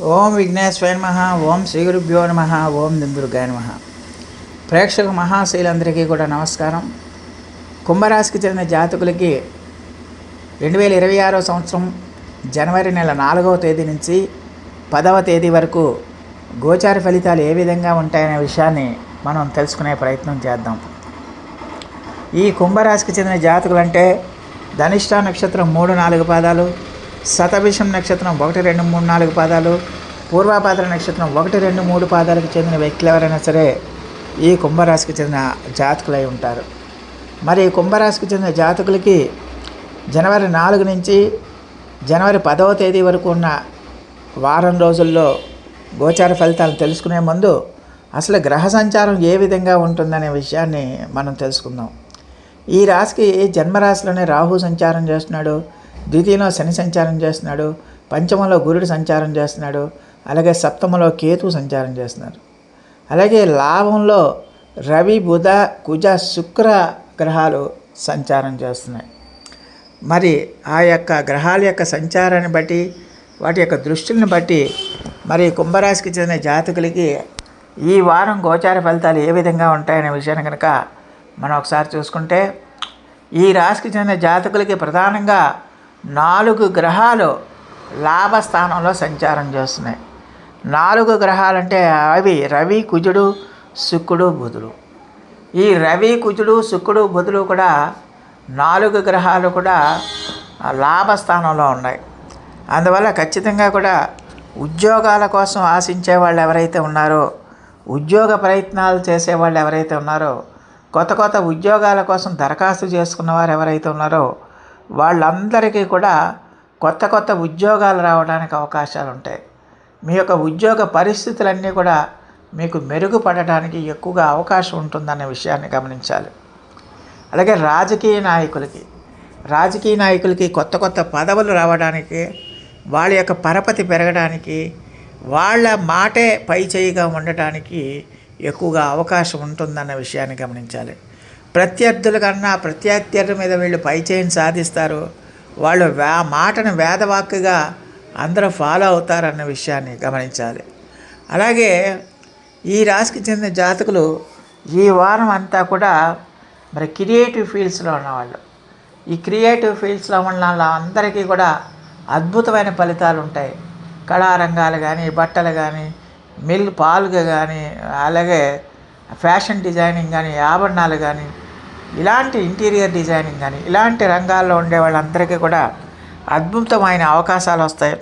ఓం విఘ్నేశ్వర నమ ఓం శ్రీ గురుభ్యో నమ ఓం దుర్గాయ నమ. ప్రేక్షక మహాశైలందరికీ కూడా నమస్కారం. కుంభరాశికి చెందిన జాతకులకి రెండు వేల ఇరవై ఆరో సంవత్సరం జనవరి నెల నాలుగవ తేదీ నుంచి పదవ తేదీ వరకు గోచార ఫలితాలు ఏ విధంగా ఉంటాయనే విషయాన్ని మనం తెలుసుకునే ప్రయత్నం చేద్దాం. ఈ కుంభరాశికి చెందిన జాతకులు అంటే ధనిష్ట నక్షత్రం మూడు నాలుగు పాదాలు శతభిషం నక్షత్రం ఒకటి రెండు మూడు నాలుగు పాదాలు పూర్వాపాత్ర నక్షత్రం ఒకటి రెండు మూడు పాదాలకు చెందిన వ్యక్తులు ఎవరైనా సరే ఈ కుంభరాశికి చెందిన జాతకులై ఉంటారు. మరి ఈ కుంభరాశికి చెందిన జాతకులకి జనవరి నాలుగు నుంచి జనవరి పదవ తేదీ వరకు ఉన్న వారం రోజుల్లో గోచార ఫలితాలను తెలుసుకునే ముందు అసలు గ్రహ సంచారం ఏ విధంగా ఉంటుందనే విషయాన్ని మనం తెలుసుకుందాం. ఈ రాశికి జన్మరాశిలోనే రాహు సంచారం చేస్తున్నాడు? ద్వితీయంలో శని సంచారం చేస్తున్నాడు పంచమంలో గురుడు సంచారం చేస్తున్నాడు అలాగే సప్తమంలో కేతు సంచారం చేస్తున్నారు. అలాగే లాభంలో రవి బుధ కుజ శుక్ర గ్రహాలు సంచారం చేస్తున్నాయి. మరి ఆ యొక్క గ్రహాల యొక్క సంచారాన్ని బట్టి వాటి యొక్క దృష్టిని బట్టి మరి కుంభరాశికి చెందిన జాతకులకి ఈ వారం గోచార ఫలితాలు ఏ విధంగా ఉంటాయనే విషయాన్ని కనుక మనం ఒకసారి చూసుకుంటే ఈ రాశికి చెందిన జాతకులకి ప్రధానంగా నాలుగు గ్రహాలు లాభస్థానంలో సంచారం చేస్తున్నాయి. నాలుగు గ్రహాలంటే అవి రవి కుజుడు శుక్రుడు బుధుడు. ఈ రవి కుజుడు శుక్రుడు బుధుడు కూడా నాలుగు గ్రహాలు కూడా లాభస్థానంలో ఉన్నాయి. అందువల్ల ఖచ్చితంగా కూడా ఉద్యోగాల కోసం ఆశించే వాళ్ళు ఎవరైతే ఉన్నారో ఉద్యోగ ప్రయత్నాలు చేసే వాళ్ళు ఎవరైతే ఉన్నారో కొత్త కొత్త ఉద్యోగాల కోసం దరఖాస్తు చేసుకున్న వారు ఎవరైతే ఉన్నారో వాళ్ళందరికీ కూడా కొత్త కొత్త ఉద్యోగాలు రావడానికి అవకాశాలు ఉంటాయి. మీ యొక్క ఉద్యోగ పరిస్థితులన్నీ కూడా మీకు మెరుగుపడటానికి ఎక్కువగా అవకాశం ఉంటుందనే విషయాన్ని గమనించాలి. అలాగే రాజకీయ నాయకులకి రాజకీయ నాయకులకి కొత్త కొత్త పదవులు రావడానికి వాళ్ళ యొక్క పరపతి పెరగడానికి వాళ్ళ మాటే పై చేయిగా ఉండటానికి ఎక్కువగా అవకాశం ఉంటుందన్న విషయాన్ని గమనించాలి. ప్రత్యర్థుల కన్నా ప్రత్యర్థుల మీద వీళ్ళు పైచేయిని సాధిస్తారు. వాళ్ళు వే మాటను వేదవాక్కుగా అందరూ ఫాలో అవుతారన్న విషయాన్ని గమనించాలి. అలాగే ఈ రాశికి చెందిన జాతకులు ఈ వారం అంతా కూడా మరి క్రియేటివ్ ఫీల్డ్స్లో ఉన్నవాళ్ళు. ఈ క్రియేటివ్ ఫీల్డ్స్లో ఉన్న వాళ్ళందరికీ కూడా అద్భుతమైన ఫలితాలు ఉంటాయి. కళారంగాలు కానీ బట్టలు కానీ మిల్ పాలుగా కానీ అలాగే ఫ్యాషన్ డిజైనింగ్ కానీ ఆభరణాలు కానీ ఇలాంటి ఇంటీరియర్ డిజైనింగ్ కానీ ఇలాంటి రంగాల్లో ఉండే వాళ్ళందరికీ కూడా అద్భుతమైన అవకాశాలు వస్తాయి.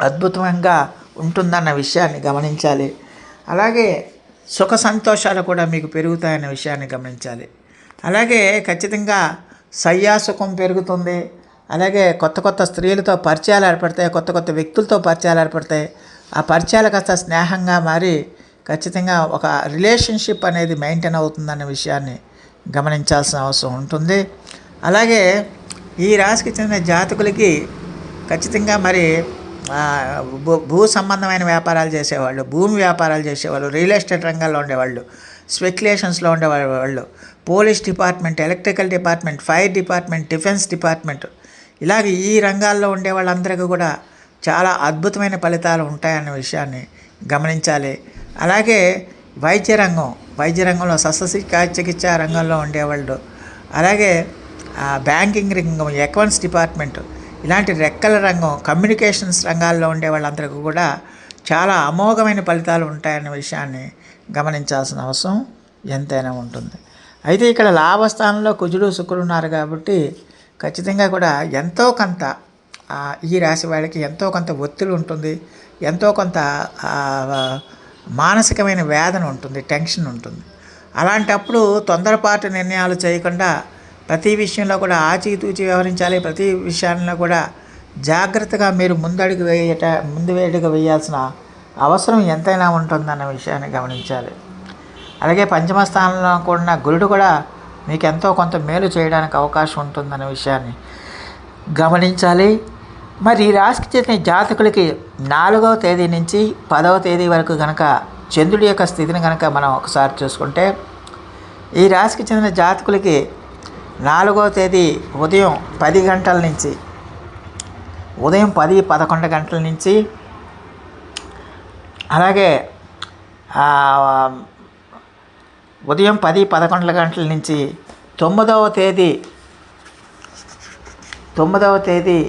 అద్భుతంగా ఉంటుందన్న విషయాన్ని గమనించాలి. అలాగే సుఖ సంతోషాలు కూడా మీకు పెరుగుతాయన్న విషయాన్ని గమనించాలి. అలాగే ఖచ్చితంగా సయ్యాసుఖం పెరుగుతుంది. అలాగే కొత్త కొత్త స్త్రీలతో పరిచయాలు ఏర్పడతాయి కొత్త కొత్త వ్యక్తులతో పరిచయాలు ఏర్పడతాయి. ఆ పరిచయాలు కాస్త స్నేహంగా మారి ఖచ్చితంగా ఒక రిలేషన్షిప్ అనేది మెయింటైన్ అవుతుందన్న విషయాన్ని గమనించాల్సిన అవసరం ఉంటుంది. అలాగే ఈ రాశికి చెందిన జాతకులకి ఖచ్చితంగా మరి భూ భూ సంబంధమైన వ్యాపారాలు చేసేవాళ్ళు భూమి వ్యాపారాలు చేసేవాళ్ళు రియల్ ఎస్టేట్ రంగాల్లో ఉండేవాళ్ళు స్పెక్యులేషన్స్లో ఉండేవాళ్ళు police department electrical department fire department defence department ఇలాగ ఈ రంగాల్లో ఉండే వాళ్ళందరికీ కూడా చాలా అద్భుతమైన ఫలితాలు ఉంటాయన్న విషయాన్ని గమనించాలి. అలాగే వైద్య రంగం వైద్య రంగంలో శస్త్రచికిత్స చికిత్స రంగంలో ఉండేవాళ్ళు. అలాగే బ్యాంకింగ్ రంగం అకౌంట్స్ డిపార్ట్మెంట్ ఇలాంటి రెక్కల రంగం కమ్యూనికేషన్స్ రంగాల్లో ఉండే వాళ్ళందరికీ కూడా చాలా అమోఘమైన ఫలితాలు ఉంటాయన్న విషయాన్ని గమనించాల్సిన అవసరం ఎంతైనా ఉంటుంది. అయితే ఇక్కడ లాభస్థానంలో కుజుడు శుక్రుడు ఉన్నారు కాబట్టి ఖచ్చితంగా కూడా ఎంతో కొంత ఈ రాశి వాళ్ళకి ఎంతో కొంత ఒత్తిడి ఉంటుంది. ఎంతో కొంత మానసికమైన వేదన ఉంటుంది టెన్షన్ ఉంటుంది. అలాంటప్పుడు తొందరపాటు నిర్ణయాలు చేయకుండా ప్రతి విషయంలో కూడా ఆచితూచి వ్యవహరించాలి. ప్రతి విషయాల్లో కూడా జాగ్రత్తగా మీరు ముందడుగు వేయట ముందు వేడుగా వేయాల్సిన అవసరం ఎంతైనా ఉంటుందన్న విషయాన్ని గమనించాలి. అలాగే పంచమ స్థానంలో కూడా గురుడు కూడా మీకు ఎంతో కొంత మేలు చేయడానికి అవకాశం ఉంటుందన్న విషయాన్ని గమనించాలి. మరి ఈ రాశికి చెందిన జాతకులకి నాలుగవ తేదీ నుంచి పదవ తేదీ వరకు కనుక చంద్రుడి యొక్క స్థితిని కనుక మనం ఒకసారి చూసుకుంటే ఈ రాశికి చెందిన జాతకులకి నాలుగవ తేదీ ఉదయం పది గంటల నుంచి ఉదయం పది పదకొండు గంటల నుంచి అలాగే ఉదయం పది పదకొండు గంటల నుంచి తొమ్మిదవ తేదీ తొమ్మిదవ తేదీ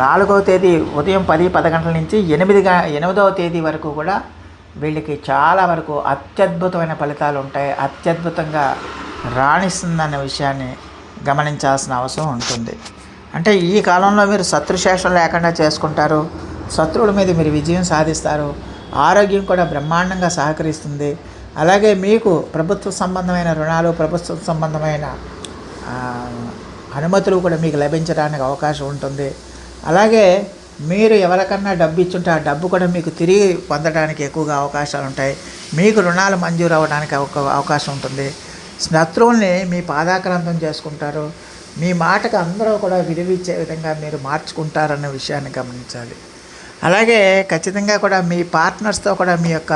నాలుగవ తేదీ ఉదయం పది పది గంటల నుంచి ఎనిమిది గ ఎనిమిదవ తేదీ వరకు కూడా వీళ్ళకి చాలా వరకు అత్యద్భుతమైన ఫలితాలు ఉంటాయి. అత్యద్భుతంగా రాణిస్తుందనే విషయాన్ని గమనించాల్సిన అవసరం ఉంటుంది. అంటే ఈ కాలంలో మీరు శత్రుశేషం లేకుండా చేసుకుంటారు. శత్రువుల మీద మీరు విజయం సాధిస్తారు. ఆరోగ్యం కూడా బ్రహ్మాండంగా సహకరిస్తుంది. అలాగే మీకు ప్రభుత్వ సంబంధమైన రుణాలు ప్రభుత్వ సంబంధమైన అనుమతులు కూడా మీకు లభించడానికి అవకాశం ఉంటుంది. అలాగే మీరు ఎవరికన్నా డబ్బు ఇచ్చుంటే ఆ డబ్బు కూడా మీకు తిరిగి పొందడానికి ఎక్కువగా అవకాశాలు ఉంటాయి. మీకు రుణాలు మంజూరు అవ్వడానికి అవకాశం ఉంటుంది. శత్రువుల్ని మీ పాదాక్రాంతం చేసుకుంటారు. మీ మాటకు అందరూ కూడా విలువిచ్చే విధంగా మీరు మార్చుకుంటారన్న విషయాన్ని గమనించాలి. అలాగే ఖచ్చితంగా కూడా మీ పార్ట్నర్స్తో కూడా మీ యొక్క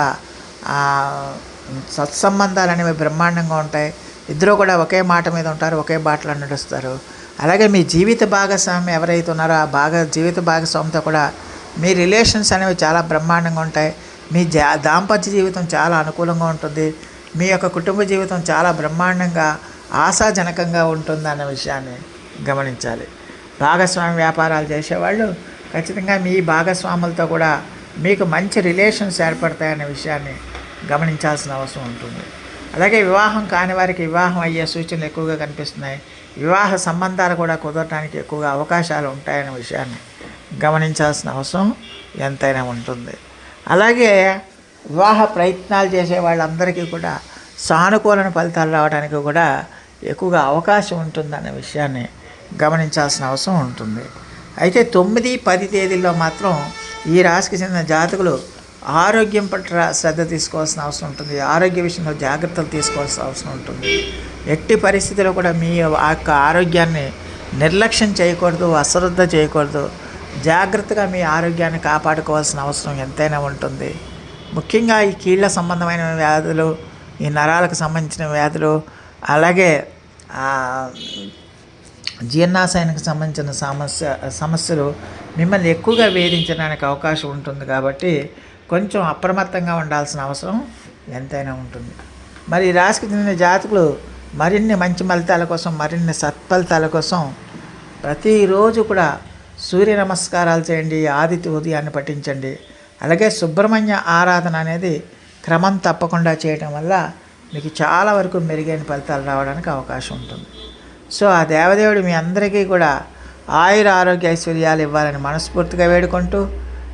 సత్సంబంధాలు అనేవి బ్రహ్మాండంగా ఉంటాయి. ఇద్దరు కూడా ఒకే మాట మీద ఉంటారు ఒకే బాటలో నడుస్తారు. అలాగే మీ జీవిత భాగస్వామి ఎవరైతే ఉన్నారో ఆ భాగ జీవిత భాగస్వామితో కూడా మీ రిలేషన్స్ అనేవి చాలా బ్రహ్మాండంగా ఉంటాయి. మీ జా దాంపత్య జీవితం చాలా అనుకూలంగా ఉంటుంది. మీ యొక్క కుటుంబ జీవితం చాలా బ్రహ్మాండంగా ఆశాజనకంగా ఉంటుంది అన్న విషయాన్ని గమనించాలి. భాగస్వామి వ్యాపారాలు చేసేవాళ్ళు ఖచ్చితంగా మీ భాగస్వాములతో కూడా మీకు మంచి రిలేషన్స్ ఏర్పడతాయనే విషయాన్ని గమనించాల్సిన అవసరం ఉంటుంది. అలాగే వివాహం కాని వారికి వివాహం అయ్యే సూచనలు ఎక్కువగా కనిపిస్తున్నాయి. వివాహ సంబంధాలు కూడా కుదరడానికి ఎక్కువగా అవకాశాలు ఉంటాయనే విషయాన్ని గమనించాల్సిన అవసరం ఎంతైనా ఉంటుంది. అలాగే వివాహ ప్రయత్నాలు చేసే వాళ్ళందరికీ కూడా సానుకూలన ఫలితాలు రావడానికి కూడా ఎక్కువగా అవకాశం ఉంటుందనే విషయాన్ని గమనించాల్సిన అవసరం ఉంటుంది. అయితే తొమ్మిది పది తేదీల్లో మాత్రం ఈ రాశికి చెందిన జాతకులు ఆరోగ్యం పట్ల శ్రద్ధ తీసుకోవాల్సిన అవసరం ఉంటుంది. ఆరోగ్య విషయంలో జాగ్రత్తలు తీసుకోవాల్సిన అవసరం ఉంటుంది. ఎట్టి పరిస్థితుల్లో కూడా మీ ఆ యొక్క ఆరోగ్యాన్ని నిర్లక్ష్యం చేయకూడదు అశ్రద్ధ చేయకూడదు. జాగ్రత్తగా మీ ఆరోగ్యాన్ని కాపాడుకోవాల్సిన అవసరం ఎంతైనా ఉంటుంది. ముఖ్యంగా ఈ కీళ్ళ సంబంధమైన వ్యాధులు ఈ నరాలకు సంబంధించిన వ్యాధులు అలాగే జీర్ణాశయానికి సంబంధించిన సమస్య సమస్యలు మిమ్మల్ని ఎక్కువగా వేధించడానికి అవకాశం ఉంటుంది కాబట్టి కొంచెం అప్రమత్తంగా ఉండాల్సిన అవసరం ఎంతైనా ఉంటుంది. మరి రాశికి చెందిన జాతకులు మరిన్ని మంచి ఫలితాల కోసం మరిన్ని సత్ఫలితాల కోసం ప్రతిరోజు కూడా సూర్య నమస్కారాలు చేయండి ఆదిత్య ఉదయాన్ని పఠించండి. అలాగే సుబ్రహ్మణ్య ఆరాధన అనేది క్రమం తప్పకుండా చేయడం వల్ల మీకు చాలా వరకు మెరుగైన ఫలితాలు రావడానికి అవకాశం ఉంటుంది. సో ఆ దేవదేవుడు మీ అందరికీ కూడా ఆయుర ఆరోగ్య ఐశ్వర్యాలు ఇవ్వాలని మనస్ఫూర్తిగా వేడుకుంటూ